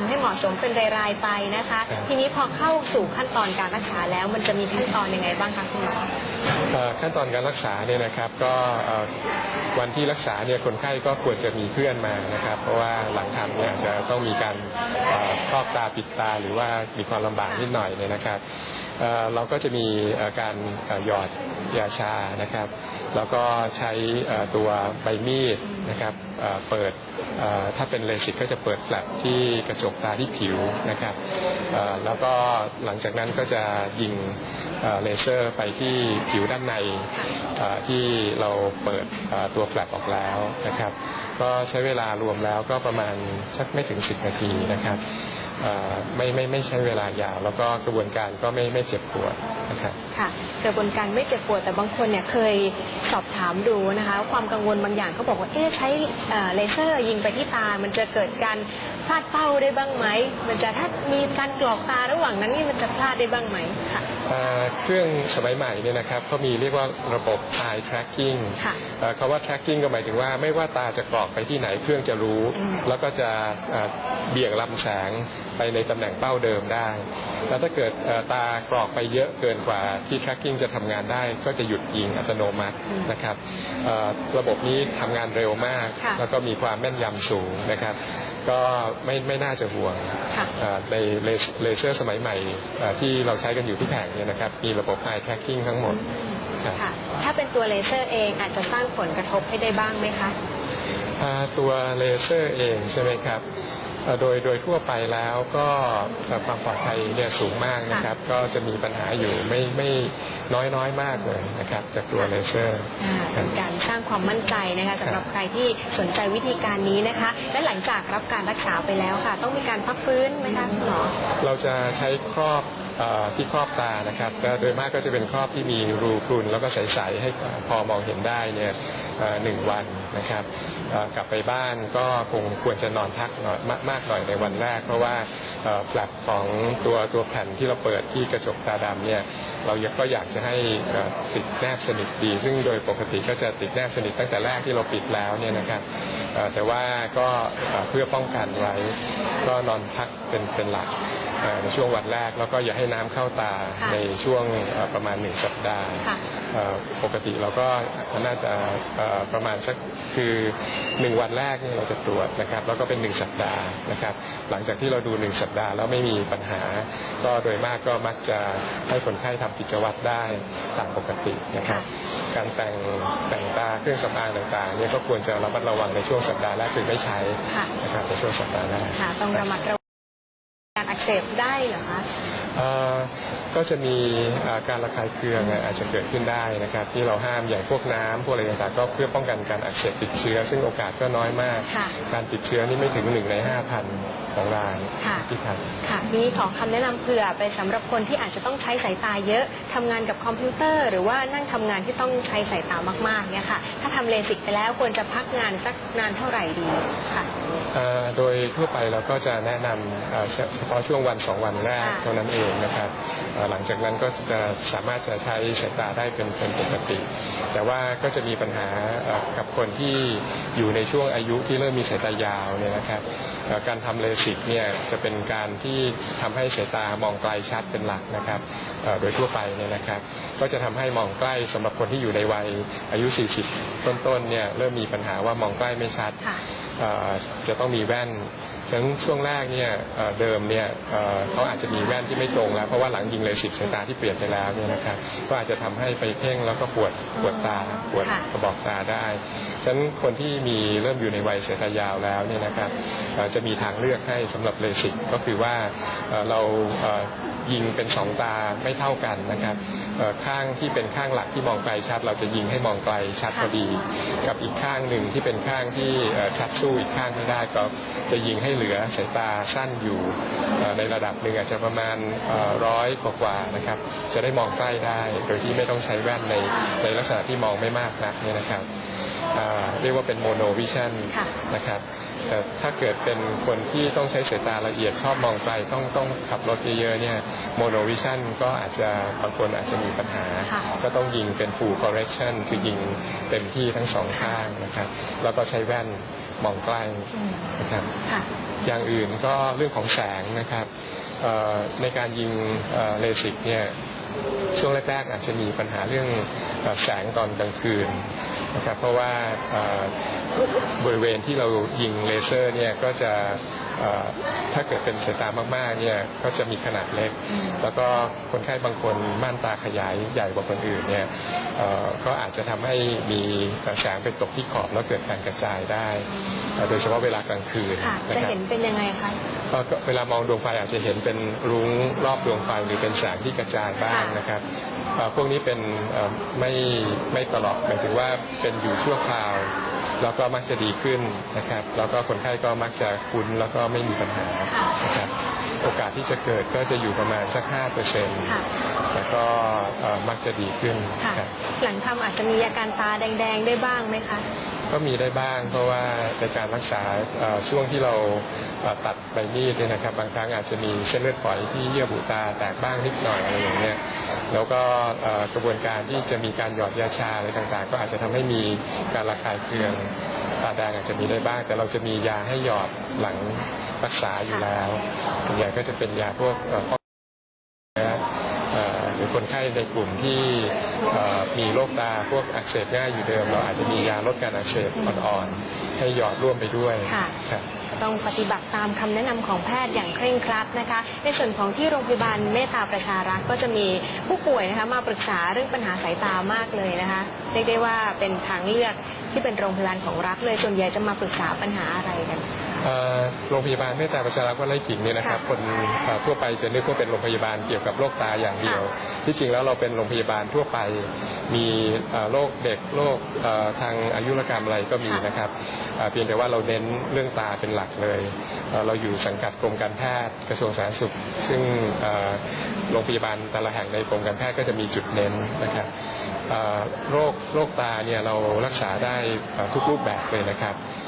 ำให้เหมาะสมเป็นรายๆไปนะคะครับทีนี้พอเข้าสู่ขั้นตอนการรักษาแล้วมันจะมีขั้นตอนยังไงบ้างคะคุณหมอเอ่อขั้นตอนการรักษาเนี่ยนะครับก็เอ่อวันที่รักษาเนี่ยคนไข้ก็ควรจะมีเพื่อนมานะครับ เพราะว่าหลังทำเนี่ยอาจจะต้องมีการเอ่อครอบตาปิดตาหรือว่ามีความลำบากนิดหน่อยเนี่ยนะครับเอ่อเราก็จะมีเอ่อการเอ่อหยอดยาชานะครับ แล้วก็ใช้ตัวใบมีดนะครับเปิดถ้าเป็นเลสิกก็จะเปิดแฟลปที่กระจกตาที่ผิวนะครับแล้วก็หลังจากนั้นก็จะยิงเลเซอร์ไปที่ผิวด้านในที่เราเปิดตัวแฟลปออกแล้วนะครับ ก็ใช้เวลารวมแล้วก็ประมาณสักไม่ถึง 10 นาทีนะครับ ไม่ไม่ไม่ใช้เวลายาว แล้วก็กระบวนการก็ไม่ไม่เจ็บปวดนะครับค่ะกระบวนการไม่เจ็บปวดแต่บางคนเนี่ยเคยสอบถามดูนะคะ ความกังวลบางอย่างเขาบอกว่าเอ๊ะใช้เอ่อเลเซอร์ยิงไปที่ตา มันจะเกิดการพลาดเป้าได้บ้างไหมมันจะถ้ามีการกรอกตาระหว่างนั้นนี่มันจะพลาดได้บ้างไหมค่ะ เอ่อเครื่องสมัยใหม่เนี่ยนะครับเขามีเรียกว่าระบบ eye tracking ค่ะเอ่อคำว่า tracking ก็หมายถึงว่าไม่ว่าตาจะกรอกไปที่ไหนเครื่องจะรู้อืมแล้วก็จะเอ่อเบี่ยงลำแสงไปในตำแหน่งเป้าเดิมได้ แล้วถ้าเกิดเอ่อตากรอกไปเยอะเกินกว่าที่ tracking จะทำงานได้ก็จะหยุดยิงอัตโนมัตินะครับเอ่อระบบนี้ทำงานเร็วมากค่ะแล้วก็มีความแม่นยำสูงนะครับ ก็ไม่ไม่น่าจะห่วงค่ะเอ่อในเลเซเลเซอร์สมัยใหม่เอ่อที่เราใช้กันอยู่ทุกแห่งเนี่ยนะครับ มีระบบ eye tracking ทั้งหมดครับค่ะถ้าเป็นตัวเลเซอร์เองอาจจะสร้างผลกระทบให้ได้บ้างไหมคะอ่าตัวเลเซอร์เองใช่ไหมครับเอ่อโดยโดยทั่วไปแล้วก็เอ่อความปลอดภัยเนี่ยสูงมากนะครับ ก็จะมีปัญหาอยู่ไม่ไม่ น้อยน้อยมากเลยนะครับจากตัวเลเซอร์อ่าเป็นการสร้างความมั่นใจนะคะสำหรับใครที่สนใจวิธีการนี้นะคะ และหลังจากรับการรักษาไปแล้วค่ะ ต้องมีการพักฟื้นไหมคะคุณหมอเราจะใช้ครอบเออ ที่ครอบตานะครับก็โดยมากก็จะเป็นครอบที่มีรูพรุนแล้วก็ใสๆให้พอมองเห็นได้เนี่ยหนึ่งวันนะครับกลับไปบ้านก็คงควรจะนอนพักหน่อยมากมากหน่อยในวันแรก เพราะว่าแฟลปของตัวตัวแผ่นที่เราเปิดที่กระจกตาดำเนี่ยเราก็อยากจะให้ติดแนบสนิทดี ซึ่งโดยปกติก็จะติดแนบสนิทตั้งแต่แรกที่เราปิดแล้วเนี่ยนะครับ แต่ว่าก็เอ่อเพื่อป้องกันไว้ ก็นอนพักเป็นเป็นหลักเอ่อในช่วงวันแรกแล้วก็อย่าให้น้ำเข้าตาค่ะในช่วงเอ่อประมาณหนึ่งสัปดาห์ค่ะเอ่อปกติเราก็น่าจะเอ่อประมาณสักคือหนึ่งวันแรกเนี่ยเราจะตรวจนะครับ แล้วก็เป็นหนึ่งสัปดาห์นะครับ หลังจากที่เราดูหนึ่งสัปดาห์แล้วไม่มีปัญหา ก็โดยมากก็มักจะให้คนไข้ทำกิจวัตรได้ตามปกตินะครับการแต่งแต่งตาเครื่องสำอางต่างๆเนี่ยก็ควรจะระมัดระวังในช่วงสัปดาห์แรกคือไม่ใช้ค่ะ นะครับในช่วงสัปดาห์แรกค่ะ ต้องระมัดระวังการอักเสบได้เหรอคะ เอ่อ ก็จะมีเอ่อการระคายเคืองอะอาจจะเกิดขึ้นได้นะครับ ที่เราห้ามอย่างพวกน้ำพวกอะไรต่างๆก็เพื่อป้องกันการอักเสบติดเชื้อ ซึ่งโอกาสก็น้อยมากค่ะการติดเชื้อนี่ไม่ถึงหนึ่งในห้าพันของรายค่ะที่ทำค่ะทีนี้ขอคำแนะนำเผื่อไปสำหรับคนที่อาจจะต้องใช้สายตาเยอะทำงานกับคอมพิวเตอร์ หรือว่านั่งทำงานที่ต้องใช้สายตามากๆเนี่ยค่ะ ถ้าทำเลสิกไปแล้วควรจะพักงานสักนานเท่าไหร่ดีค่ะเอ่อโดยทั่วไปเราก็จะแนะนำเอ่อเฉเฉพาะช่วงวันสองวันแรกค่ะเท่านั้นเองนะครับเอ่อหลังจากนั้นก็จะสามารถจะใช้สายตาได้เป็นเป็นปกติ แต่ว่าก็จะมีปัญหาเอ่อกับคนที่อยู่ในช่วงอายุที่เริ่มมีสายตายาวเนี่ยนะครับเอ่อการทำเลสิกเนี่ยจะเป็นการที่ทำให้สายตามองไกลชัดเป็นหลักนะครับเอ่อโดยทั่วไปเนี่ยนะครับก็จะทำให้มองใกล้สำหรับคนที่อยู่ในวัยอายุ 40 ต้นๆเนี่ยเริ่มมีปัญหาว่ามองใกล้ไม่ชัดค่ะเอ่อ จะต้องมีแว่นฉะนั้นช่วงแรกเนี่ยเอ่อเดิมเนี่ยเอ่อเขาอาจจะมีแว่นที่ไม่ตรงแล้ว เพราะว่าหลังยิงเลสิกสายตาที่เปลี่ยนไปแล้วเนี่ยนะครับก็อาจจะทำให้ไปเพ่งแล้วก็ปวดปวดตาปวดค่ะกระบอกตาได้ ฉะนั้นคนที่มีเริ่มอยู่ในวัยสายตายาวแล้วเนี่ยนะครับจะมีทางเลือกให้สำหรับเลสิกก็คือว่าเรายิงเป็นสองตาไม่เท่ากันนะครับข้างที่เป็นข้างหลักที่มองไกลชัด เราจะยิงให้มองไกลชัดพอดี กับอีกข้างหนึ่งที่เป็นข้างที่ชัดสู้อีกข้างไม่ได้ก็จะยิงให้เหลือสายตาสั้นอยู่ในระดับหนึ่งอาจจะประมาณร้อยกว่านะครับ จะได้มองใกล้ได้โดยที่ไม่ต้องใช้แว่นในในลักษณะที่มองไม่มากนักเนี่ยนะครับ เรียกว่าเป็นโมโนวิชั่นค่ะนะครับแต่ถ้าเกิดเป็นคนที่ต้องใช้สายตาละเอียดชอบมองไกลต้องต้องขับรถเยอะๆเนี่ยโมโนวิชั่นก็อาจจะบางคนอาจจะมีปัญหาค่ะก็ต้องยิงเป็น full correction คือยิงเต็มที่ทั้งสองข้างนะครับแล้วก็ใช้แว่นมองใกล้อืมนะครับค่ะอย่างอื่นก็เรื่องของแสงนะครับเอ่อในการยิงเอ่อเลสิกเนี่ย ช่วงแรกๆอาจจะมีปัญหาเรื่องแสงตอนกลางคืนนะครับเพราะว่าบริเวณที่เรายิงเลเซอร์เนี่ยก็จะ ถ้าเกิดเป็นสายตามากๆเนี่ยก็จะมีขนาดเล็กอืมแล้วก็คนไข้บางคนม่านตาขยายใหญ่กว่าคนอื่นเนี่ยเอ่อก็อาจจะทำให้มีแสงไปตกที่ขอบแล้วเกิดการกระจายได้เอ่อโดยเฉพาะเวลากลางคืนค่ะนะจะครับเห็นเป็นยังไงคะเอ่อก็เวลามองดวงไฟอาจจะเห็นเป็นรุ้งรอบดวงไฟหรือเป็นแสงที่กระจายบ้างค่ะนะครับเอ่อพวกนี้เป็นเอ่อไม่ไม่ตลอดหมายถึงว่าเป็นอยู่ชั่วคราว แล้วก็มักจะดีขึ้นนะครับ แล้วก็คนไข้ก็มักจะคุ้นแล้วก็ไม่มีปัญหาค่ะนะครับโอกาสที่จะเกิดก็จะอยู่ประมาณสักห้าเปอร์เซ็นต์ค่ะแต่ก็เอ่อมักจะดีขึ้นค่ะครับหลังทำอาจจะมีอาการตาแดง ๆ ได้บ้างไหมคะ ก็มีได้บ้าง เพราะว่าในการรักษาช่วงที่เราตัดใบมีดเนี่ยนะครับ บางครั้งอาจจะมีเส้นเลือดฝอยที่เยื่อบุตาแตกบ้างนิดหน่อยอะไรอย่างเงี้ยแล้วก็กระบวนการที่จะมีการหยอดยาชาอะไรต่างๆ ก็อาจจะทำให้มีการระคายเคืองตาแดงอาจจะมีได้บ้าง แต่เราจะมียาให้หยอดหลังรักษาอยู่แล้วส่วนใหญ่ก็จะเป็นยาพวกเอ่อ เอ่อหรือ คนไข้ในกลุ่มที่เอ่อมีโรคตาพวกอักเสบง่ายอยู่เดิม เราอาจจะมียาลดการอักเสบอ่อนๆให้หยอดร่วมไปด้วยค่ะครับต้องปฏิบัติตามคำแนะนำของแพทย์อย่างเคร่งครัดนะคะ ในส่วนของที่โรงพยาบาลเมตตาประชารักษ์ก็จะมีผู้ป่วยนะคะมาปรึกษาเรื่องปัญหาสายตามากเลยนะคะเรียกได้ว่าเป็นทางเลือกที่เป็นโรงพยาบาลของรัฐเลยส่วนใหญ่จะมาปรึกษาปัญหาอะไรกันเอ่อ โรงพยาบาลเมตตาประชารักษ์วัดไร่กิ่งเนี่ยนะครับค่ะคนเอ่อทั่วไปจะนึกว่าเป็นโรงพยาบาลเกี่ยวกับโรคตาอย่างเดียว ที่จริงแล้วเราเป็นโรงพยาบาลทั่วไป มีเอ่อโรคเด็กโรคเอ่อทางอายุรกรรมอะไรก็มีนะครับเอ่อเพียงแต่ว่าเราเน้นเรื่องตาเป็นหลักเลยเอ่อเราอยู่สังกัดกรมการแพทย์กระทรวงสาธารณสุข ซึ่งเอ่อโรงพยาบาลแต่ละแห่งในกรมการแพทย์ก็จะมีจุดเน้นนะครับเอ่อโรคโรคตาเนี่ยเรารักษาได้เอ่อทุกรูปแบบเลยนะครับเอ่อ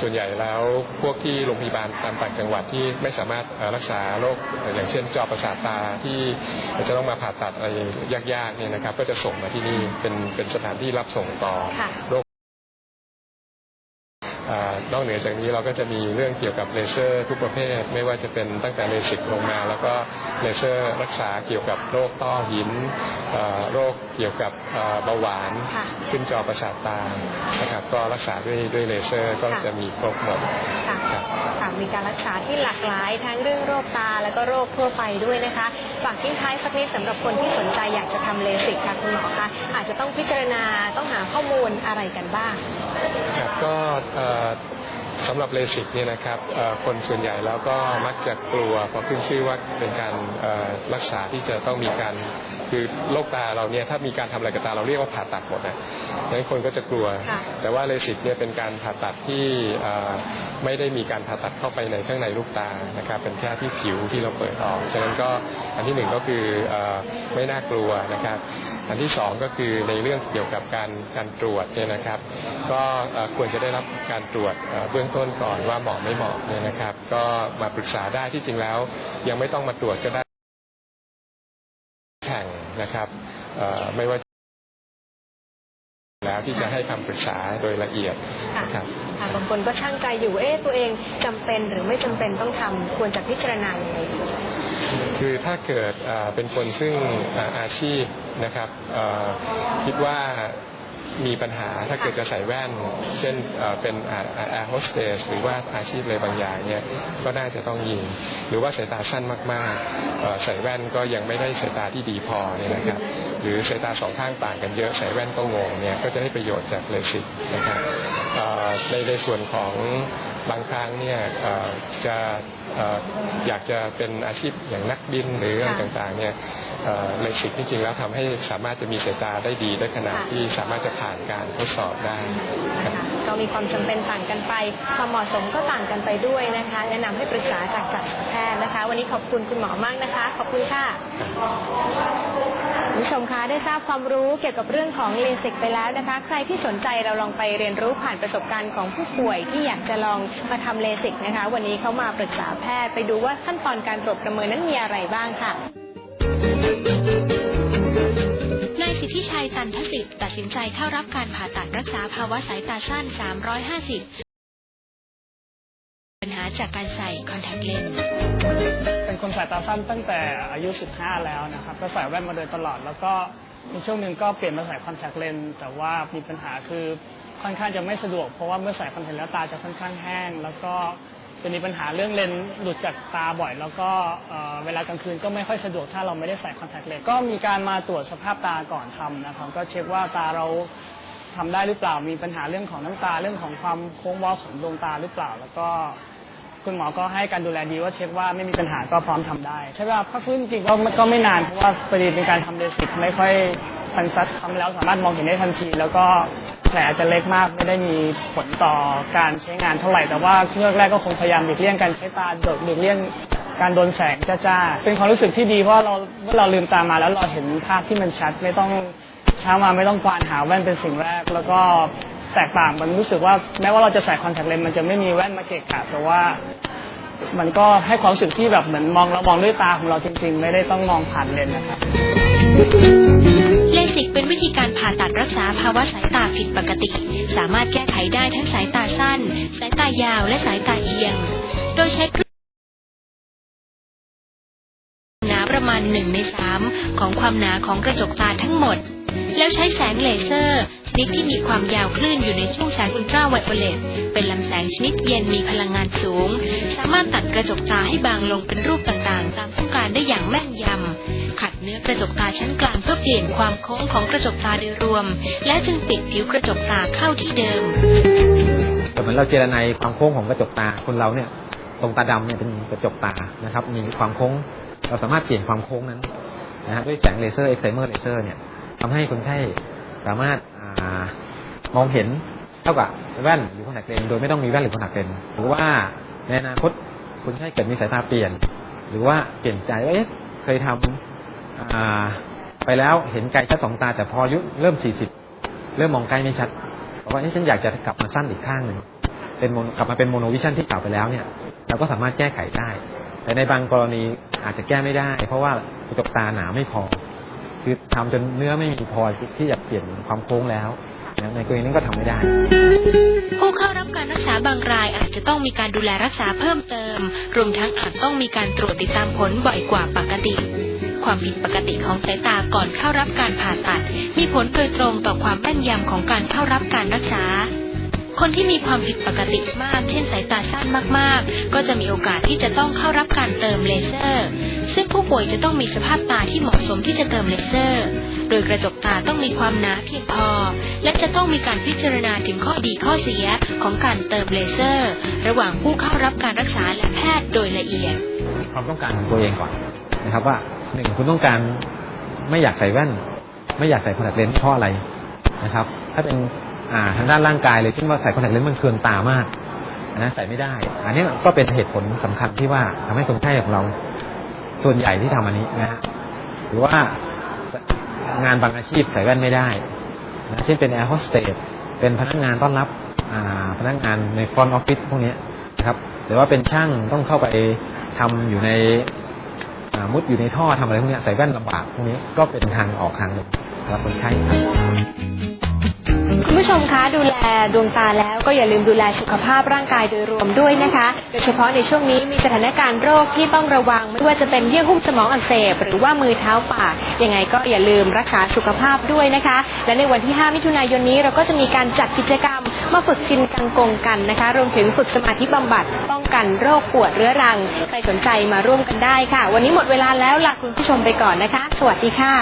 ส่วนใหญ่แล้วพวกที่โรงพยาบาลตามต่างจังหวัดที่ไม่สามารถเอ่อรักษาโรคเอ่ออย่างเช่นจอประสาทตาที่จะต้องมาผ่าตัดอะไรยากๆเนี่ยนะครับ ก็จะส่งมาที่นี่เป็นเป็นสถานที่รับส่งต่อค่ะโรคเอ่อ นอกเหนือจากนี้เราก็จะมีเรื่องเกี่ยวกับเลเซอร์ทุกประเภท ไม่ว่าจะเป็นตั้งแต่เลสิกลงมา แล้วก็เลเซอร์รักษาเกี่ยวกับโรคต้อหินเอ่อโรคเกี่ยวกับเอ่อเบาหวานค่ะขึ้นจอประสาทตานะครับก็รักษาด้วยด้วยเลเซอร์ก็ค่ะจะมีครบหมดค่ะค รับค่ะมีการรักษาที่หลากหลายทั้งเรื่องโรคตา แล้วก็โรคทั่วไปด้วยนะคะฝากทิ้งท้ายสักนิดสำหรับคนที่สนใจอยากจะทำเลสิกค่ะคุณหมอคะอาจจะต้องพิจารณาต้องหาข้อมูลอะไรกันบ้างครับก็สำหรับเลสิกเนี่ยนะครับคนส่วนใหญ่แล้วก็มักจะกลัวเพราะขึ้นชื่อว่าเป็นการรักษาที่จะต้องมีการ คือโรคตาเราเนี่ยถ้ามีการทำอะไรกับตาเราเรียกว่าผ่าตัดหมดนะดังนั้นคนก็จะกลัวค่ะแต่ว่าเลสิกเนี่ยเป็นการผ่าตัดที่เอ่อไม่ได้มีการผ่าตัดเข้าไปในข้างในลูกตานะครับเป็นแค่ที่ผิวที่เราเปิดออก ฉะนั้นก็อันที่หนึ่งก็คือเอ่อไม่น่ากลัวนะครับ อันที่สองก็คือในเรื่องเกี่ยวกับการการตรวจเนี่ยนะครับ ก็เอ่อควรจะได้รับการตรวจเอ่อเบื้องต้นก่อนว่าเหมาะไม่เหมาะเนี่ยนะครับ ก็มาปรึกษาได้ที่จริงแล้ว ยังไม่ต้องมาตรวจก็ได้แข่ง นะครับเอ่อไม่ว่าแล้วที่จะให้คำปรึกษาโดยละเอียดค่ะนะครับค่ะบางคนก็ช่างใจอยู่เอ๊ะตัวเองจำเป็นหรือไม่จำเป็นต้องทำควรจะพิจารณาอย่างไรดี คือถ้าเกิดเอ่อเป็นคนซึ่งเอ่ออาชีพนะครับเอ่อคิดว่า มีปัญหาถ้าเกิดจะใส่แว่น เช่นเป็นแอร์โฮสเตสหรือว่าอาชีพอะไรบางอย่างเนี่ยก็น่าจะต้องยิง หรือว่าสายตาสั้นมากๆ ใส่แว่นก็ยังไม่ได้สายตาที่ดีพอเนี่ยนะครับ หรือสายตาสองข้างต่างกันเยอะใส่แว่นก็งงเนี่ยก็จะได้ประโยชน์จากเลสิกนะครับในในส่วนของบางครั้งเนี่ยจะอ่ออยากจะเป็นอาชีพอย่างนักบินหรืออะไรค่ะต่างๆเนี่ยเอ่อเลสิกที่จริงแล้วทำให้สามารถจะมีสายตาได้ดีได้ขนาดค่ะที่สามารถจะผ่านการทดสอบได้ครับค่ะก็มีความจำเป็นต่างกันไป ความเหมาะสมก็ต่างกันไปด้วยนะคะ แนะนำให้ปรึกษาจากจักรแพทย์นะคะ วันนี้ขอบคุณคุณหมอมากนะคะ ขอบคุณค่ะคุณผู้ชมคะได้ทราบความรู้เกี่ยวกับเรื่องของเลสิกไปแล้วนะคะ ใครที่สนใจเราลองไปเรียนรู้ผ่านประสบการณ์ของผู้ป่วยที่อยากจะลองมาทำเลสิกนะคะ วันนี้เขามาปรึกษาแพทย์ ไปดูว่าขั้นตอนการตรวจประเมินนั้นมีอะไรบ้างค่ะนายสิทธิชัยจันทสิทธิ์ตัดสินใจเข้ารับการผ่าตัดรักษาภาวะสายตาสั้น 350 ปัญหาจากการใส่คอนแทคเลนส์ เป็นคนสายตาสั้นตั้งแต่อายุ 15 แล้วนะครับก็ใส่แว่นมาโดยตลอด แล้วก็มีช่วงหนึ่งก็เปลี่ยนมาใส่คอนแทคเลนส์แต่ว่ามีปัญหาคือค่อนข้างจะไม่สะดวก เพราะว่าเมื่อใส่คอนแทคแล้วตาจะค่อนข้างแห้ง แล้วก็ จะมีปัญหาเรื่องเลนส์หลุดจากตาบ่อย แล้วก็เอ่อเวลากลางคืนก็ไม่ค่อยสะดวกถ้าเราไม่ได้ใส่คอนแทคเลนส์ก็มีการมาตรวจสภาพตาก่อนทำนะครับ ก็เช็คว่าตาเราทำได้หรือเปล่า มีปัญหาเรื่องของน้ำตาเรื่องของความโค้งเว้าของดวงตาหรือเปล่า แล้วก็คุณหมอก็ให้การดูแลดีว่าเช็คว่าไม่มีปัญหาก็พร้อมทำได้ ใช่เวลาพักฟื้นจริงๆก็ไม่ก็ไม่นานเพราะว่าพอดีเป็นการทำเลสิกไม่ค่อยทันซัดทำแล้วสามารถมองเห็นได้ทันที แล้วก็ แผลอาจจะเล็กมากไม่ได้มีผลต่อการใช้งานเท่าไหร่ แต่ว่าช่วงแรกก็คงพยายามหลีกเลี่ยงการใช้ตาโดดหลีกเลี่ยงการโดนแสงจ้าๆ เป็นความรู้สึกที่ดีเพราะเราเมื่อเราลืมตามาแล้วเราเห็นภาพที่มันชัด ไม่ต้องเช้ามาไม่ต้องควานหาแว่นเป็นสิ่งแรก แล้วก็แตกต่างมันรู้สึกว่าแม้ว่าเราจะใส่คอนแทคเลนส์มันจะไม่มีแว่นมาเกะกะแต่ว่ามันก็ให้ความรู้สึกที่แบบเหมือนมองเรามองด้วยตาของเราจริง ๆ ไม่ได้ต้องมองผ่านเลนส์นะครับ ผ่าตัดรักษาภาวะสายตาผิดปกติ สามารถแก้ไขได้ทั้งสายตาสั้น สายตายาวและสายตาเอียง โดยใช้ครื่องหนาประมาณหนึ่งในสามของความหนาของกระจกตาทั้งหมด แล้วใช้แสงเลเซอร์ชนิดที่มีความยาวคลื่นอยู่ในช่วงแสงอุลตราไวโอเลตเป็นลำแสงชนิดเย็นมีพลังงานสูง สามารถตัดกระจกตาให้บางลงเป็นรูปต่างๆ ตามต้องการได้อย่างแม่นยำ ขัดเนื้อกระจกตาชั้นกลางเพื่อเปลี่ยนความโค้งของกระจกตาโดยรวม และจึงปิดผิวกระจกตาเข้าที่เดิมแต่เหมือนเราเจรไนความโค้งของกระจกตาคนเราเนี่ยตรงตาดำเนี่ยเป็นกระจกตานะครับ มีความโค้งเราสามารถเปลี่ยนความโค้งนั้นนะฮะด้วยแสงเลเซอร์เอ็กไซเมอร์เลเซอร์เนี่ยทำให้คนไข้สามารถอามองเห็นเท่ากับแว่นหรือคอนแทคเลนส์โดยไม่ต้องมีแว่นหรือคอนแทคเลนส์หรือว่าในอนาคตคนไข้เกิดมีสายตาเปลี่ยน หรือว่าเปลี่ยนใจว่าเอ๊ะเคยทำอ่า ไปแล้วเห็นไกลชัดสองตา แต่พออายุเริ่ม40เริ่มมองใกล้ไม่ชัดบอกว่าเอ๊ะฉันอยากจะกลับมาสั้นอีกข้างหนึ่งเป็นกลับมาเป็นโมโนวิชั่นที่เก่าไปแล้วเนี่ยเราก็สามารถแก้ไขได้ แต่ในบางกรณีอาจจะแก้ไม่ได้ เพราะว่ากระจกตาหนาไม่พอ คือทำจนเนื้อไม่มีพอที่จะเปลี่ยนความโค้งแล้วในกรณีนั้นก็ทำไม่ได้ ผู้เข้ารับการรักษาบางรายอาจจะต้องมีการดูแลรักษาเพิ่มเติม รวมทั้งอาจต้องมีการตรวจติดตามผลบ่อยกว่าปกติ ความผิดปกติของสายตาก่อนเข้ารับการผ่าตัด มีผลโดยตรงต่อความแม่นยำของการเข้ารับการรักษา คนที่มีความผิดปกติมาก เช่นสายตาสั้นมากๆ ก็จะมีโอกาสที่จะต้องเข้ารับการเติมเลเซอร์ ซึ่งผู้ป่วยจะต้องมีสภาพตาที่เหมาะสมที่จะเติมเลเซอร์ โดยกระจกตาต้องมีความหนาเพียงพอ และจะต้องมีการพิจารณาถึงข้อดีข้อเสียของการเติมเลเซอร์ ระหว่างผู้เข้ารับการรักษาและแพทย์โดยละเอียดความต้องการของตัวเองก่อนนะครับว่า หนึ่งคุณต้องการไม่อยากใส่แว่น ไม่อยากใส่คอนแทคเลนส์เพราะอะไรนะครับ ถ้าเป็นอ่าทางด้านร่างกายเลยเช่นว่าใส่คอนแทคเลนส์มันเคืองตามากนะใส่ไม่ได้ อันนี้ก็เป็นเหตุผลสำคัญที่ว่าทำให้คนไข้ของเรา ส่วนใหญ่ที่ทำอันนี้นะฮะหรือว่างานบางอาชีพใส่แว่นไม่ได้นะเช่นเป็นแอร์โฮสเตสเป็นพนักงานต้อนรับอ่าพนักงานในฟรอนต์ออฟฟิศพวกนี้นะครับหรือว่าเป็นช่างต้องเข้าไปทำอยู่ใน มุดอยู่ในท่อทำอะไรพวกนี้ใส่แว่นลำบากพวกนี้ก็เป็นทางออกทางหนึ่งสำหรับคนไข้ครับ ผู้ชมคะดูแลดวงตาแล้วก็อย่าลืมดูแลสุขภาพร่างกายโดยรวมด้วยนะคะ โดยเฉพาะในช่วงนี้มีสถานการณ์โรคที่ต้องระวัง ไม่ว่าจะเป็นเยื่อหุ้มสมองอักเสบ หรือว่ามือเท้าปากยังไงก็อย่าลืมรักษาสุขภาพด้วยนะคะ และในวันที่ 5 มิถุนายนนี้เราก็จะมีการจัดกิจกรรมมาฝึกจินกังกงกันนะคะรวมถึงฝึกสมาธิบำบัดป้องกันโรคปวดเรื้อรังใครสนใจมาร่วมกันได้ค่ะ วันนี้หมดเวลาแล้วลาคุณผู้ชมไปก่อนนะคะ สวัสดีค่ะ